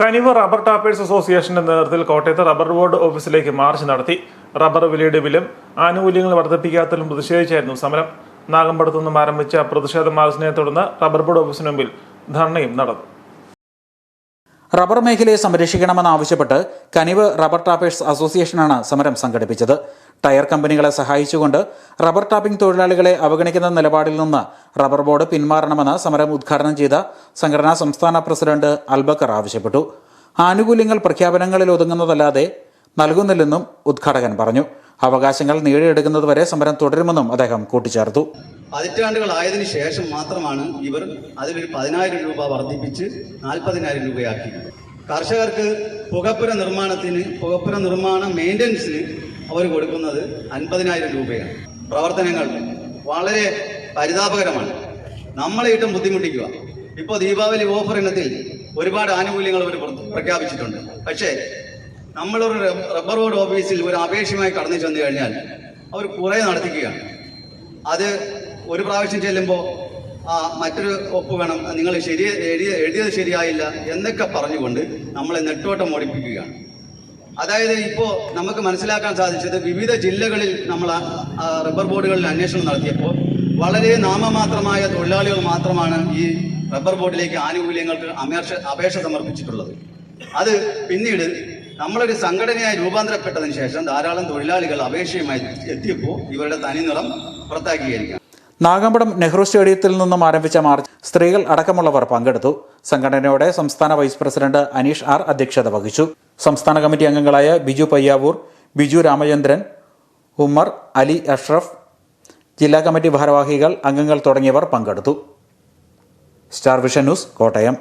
കനിവ് rubber tappers അസോസിയേഷന്റെ നേതൃത്വത്തിൽ കോട്ടയത്ത് റബ്ബർ ബോർഡ് ഓഫീസിലേക്ക് മാർച്ച് നടത്തി. റബ്ബർ വിലയുടെ ബില്ലും ആനുകൂല്യങ്ങൾ വർദ്ധിപ്പിക്കാത്തതിലും പ്രതിഷേധിച്ചായിരുന്നു സമരം. നാഗമ്പടത്തു നിന്നും ആരംഭിച്ച പ്രതിഷേധ മാർച്ചിനെ തുടർന്ന് റബ്ബർ ബോർഡ് ഓഫീസിന് മുമ്പിൽ ധർണയും നടന്നു. റബ്ബർ മേഖലയെ സംരക്ഷിക്കണമെന്നാവശ്യപ്പെട്ട് കനിവ് റബ്ബർ ടാപ്പേഴ്സ് അസോസിയേഷനാണ് സമരം സംഘടിപ്പിച്ചത്. ടയർ കമ്പനികളെ സഹായിച്ചുകൊണ്ട് റബ്ബർ ടാപ്പിംഗ് തൊഴിലാളികളെ അവഗണിക്കുന്ന നിലപാടിൽ നിന്ന് റബ്ബർ ബോർഡ് പിന്മാറണമെന്ന് സമരം ഉദ്ഘാടനം ചെയ്ത സംഘടനാ സംസ്ഥാന പ്രസിഡന്റ് അൽബക്കർ ആവശ്യപ്പെട്ടു. ആനുകൂല്യങ്ങൾ പ്രഖ്യാപനങ്ങളിൽ ഒതുങ്ങുന്നതല്ലാതെ നൽകുന്നില്ലെന്നും ഉദ്ഘാടകൻ പറഞ്ഞു. അവകാശങ്ങൾ നേടിയെടുക്കുന്നതുവരെ സമരം തുടരുമെന്നും അദ്ദേഹം കൂട്ടിച്ചേർത്തു. പതിറ്റാണ്ടുകളായതിനു ശേഷം മാത്രമാണ് ഇവർ അതിലൊരു പതിനായിരം രൂപ വർദ്ധിപ്പിച്ച് നാൽപ്പതിനായിരം രൂപയാക്കി കർഷകർക്ക് പുകപ്പുര നിർമ്മാണത്തിന് പുകപ്പുര നിർമ്മാണ മെയിന്റനൻസിന് അവർ കൊടുക്കുന്നത് അൻപതിനായിരം രൂപയാണ്. പ്രവർത്തനങ്ങൾ വളരെ പരിതാപകരമാണ്. നമ്മളെ ഇട്ടും ബുദ്ധിമുട്ടിക്കുക. ഇപ്പോൾ ദീപാവലി ഓഫർ ഇനത്തിൽ ഒരുപാട് ആനുകൂല്യങ്ങൾ അവർ പ്ര- പ്രഖ്യാപിച്ചിട്ടുണ്ട്. പക്ഷേ നമ്മളൊരു റബ്ബ- റബ്ബർ ബോർഡ് ഓഫീസിൽ ഒരു അപേക്ഷയുമായി കടന്നു ചെന്ന് കഴിഞ്ഞാൽ അവർ കുറേ നടത്തിക്കുകയാണ്. അത് ഒരു പ്രാവശ്യം ചെല്ലുമ്പോൾ ആ മറ്റൊരു ഒപ്പ് വേണം. നിങ്ങൾ ശരി എഴുതിയത് ശരിയായില്ല എന്നൊക്കെ പറഞ്ഞുകൊണ്ട് നമ്മളെ നെട്ടോട്ടം ഓടിപ്പിക്കുകയാണ്. അതായത് ഇപ്പോൾ നമുക്ക് മനസ്സിലാക്കാൻ സാധിച്ചത് വിവിധ ജില്ലകളിൽ നമ്മൾ റബ്ബർ ബോർഡുകളിൽ അന്വേഷണം നടത്തിയപ്പോൾ വളരെ നാമമാത്രമായ തൊഴിലാളികൾ മാത്രമാണ് ഈ റബ്ബർ ബോർഡിലേക്ക് ആനുകൂല്യങ്ങൾക്ക് അപേക്ഷ അപേക്ഷ സമർപ്പിച്ചിട്ടുള്ളത്. അത് പിന്നീട് നമ്മളൊരു സംഘടനയായി രൂപാന്തരപ്പെട്ടതിന് ശേഷം ധാരാളം തൊഴിലാളികൾ അപേക്ഷയുമായി എത്തിയപ്പോൾ ഇവരുടെ തനിനിറം പുറത്താക്കിയിരിക്കാം നാഗമ്പടം നെഹ്റു സ്റ്റേഡിയത്തിൽ നിന്നും ആരംഭിച്ച മാർച്ച് സ്ത്രീകൾ അടക്കമുള്ളവർ പങ്കെടുത്തു. സംഘടനയുടെ സംസ്ഥാന വൈസ് പ്രസിഡന്റ് അനീഷ് ആർ അധ്യക്ഷത വഹിച്ചു. സംസ്ഥാന കമ്മിറ്റി അംഗങ്ങളായ ബിജു പയ്യാവൂർ ബിജു രാമചന്ദ്രൻ ഉമ്മർ അലി അഷ്റഫ് ജില്ലാ കമ്മിറ്റി ഭാരവാഹികൾ അംഗങ്ങൾ തുടങ്ങിയവർ പങ്കെടുത്തു. Star Vision News Kottayam.